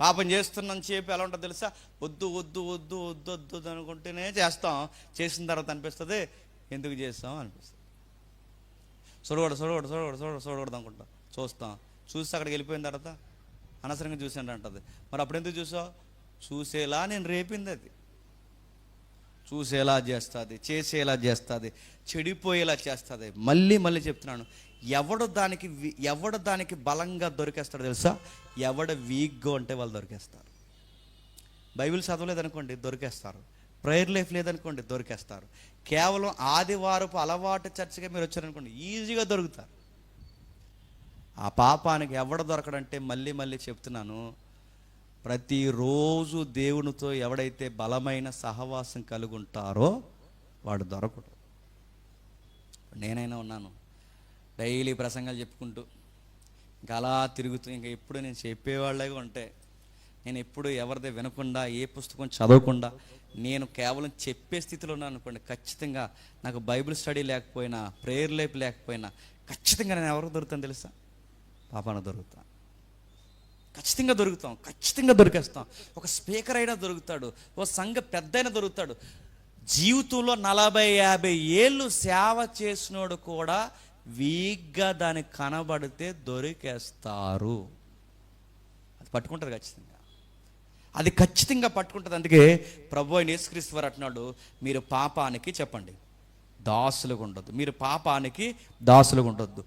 పాపం చేస్తున్నాం చెప్పి ఎలా ఉంటుందో తెలుసా? వద్దు వద్దు వద్దు వద్దు వద్దు అనుకుంటేనే చేస్తాం. చేసిన తర్వాత అనిపిస్తుంది ఎందుకు చేస్తాం? అనిపిస్తుంది. చూడకూడదు చూడకూడదు చూడకూడదు చూడ చూడకూడదు అనుకుంటాం. చూస్తాం. చూసి అక్కడికి వెళ్ళిపోయిన తర్వాత అనవసరంగా చూసాను అంటది మరి అప్పుడు ఎందుకు చూసావు? చూసేలా నేను రేపింది అది. చూసేలా చేస్తుంది చేసేలా చేస్తుంది చెడిపోయేలా చేస్తుంది. మళ్ళీ మళ్ళీ చెప్తున్నాను ఎవడు దానికి ఎవడు దానికి బలంగా దొరికేస్తాడు తెలుసా? ఎవడు వీక్గా ఉంటే వాళ్ళు దొరికేస్తారు. బైబిల్ చదవలేదనుకోండి దొరికేస్తారు. ప్రేయర్ లైఫ్ లేదనుకోండి దొరికేస్తారు. కేవలం ఆదివారపు అలవాటు చర్చగా మీరు వచ్చారనుకోండి ఈజీగా దొరుకుతారు. ఆ పాపానికి ఎవడ దొరకడంటే మళ్ళీ మళ్ళీ చెప్తున్నాను ప్రతిరోజు దేవునితో ఎవడైతే బలమైన సహవాసం కలిగి ఉంటారో వాడు దొరకడు. నేనైనా ఉన్నాను. డైలీ ప్రసంగాలు చెప్పుకుంటూ ఇంకా అలా తిరుగుతూ ఇంకా ఎప్పుడు నేను చెప్పేవాళ్ళగా ఉంటే నేను ఎప్పుడు ఎవరిదే వినకుండా ఏ పుస్తకం చదవకుండా నేను కేవలం చెప్పే స్థితిలో ఉన్నాను అనుకోండి ఖచ్చితంగా నాకు బైబిల్ స్టడీ లేకపోయినా ప్రేయర్ లైఫ్ లేకపోయినా ఖచ్చితంగా నేను ఎవరికి దొరుకుతాను తెలుసా? పాపాన దొరుకుతాను. ఖచ్చితంగా దొరుకుతాం ఖచ్చితంగా దొరికేస్తాం. ఒక స్పీకర్ అయినా దొరుకుతాడు ఓ సంఘ పెద్ద అయినా దొరుకుతాడు. జీవితంలో నలభై యాభై ఏళ్ళు సేవ చేసినోడు కూడా వీక్గా దాన్ని కనబడితే దొరికేస్తారు. అది పట్టుకుంటారు ఖచ్చితంగా. అది ఖచ్చితంగా పట్టుకుంటుంది. అందుకే ప్రభు అయిన యేసుక్రీస్తు అంటున్నాడు మీరు పాపానికి చెప్పండి దాసులుగా ఉండొద్దు మీరు పాపానికి దాసులుగా ఉండొద్దు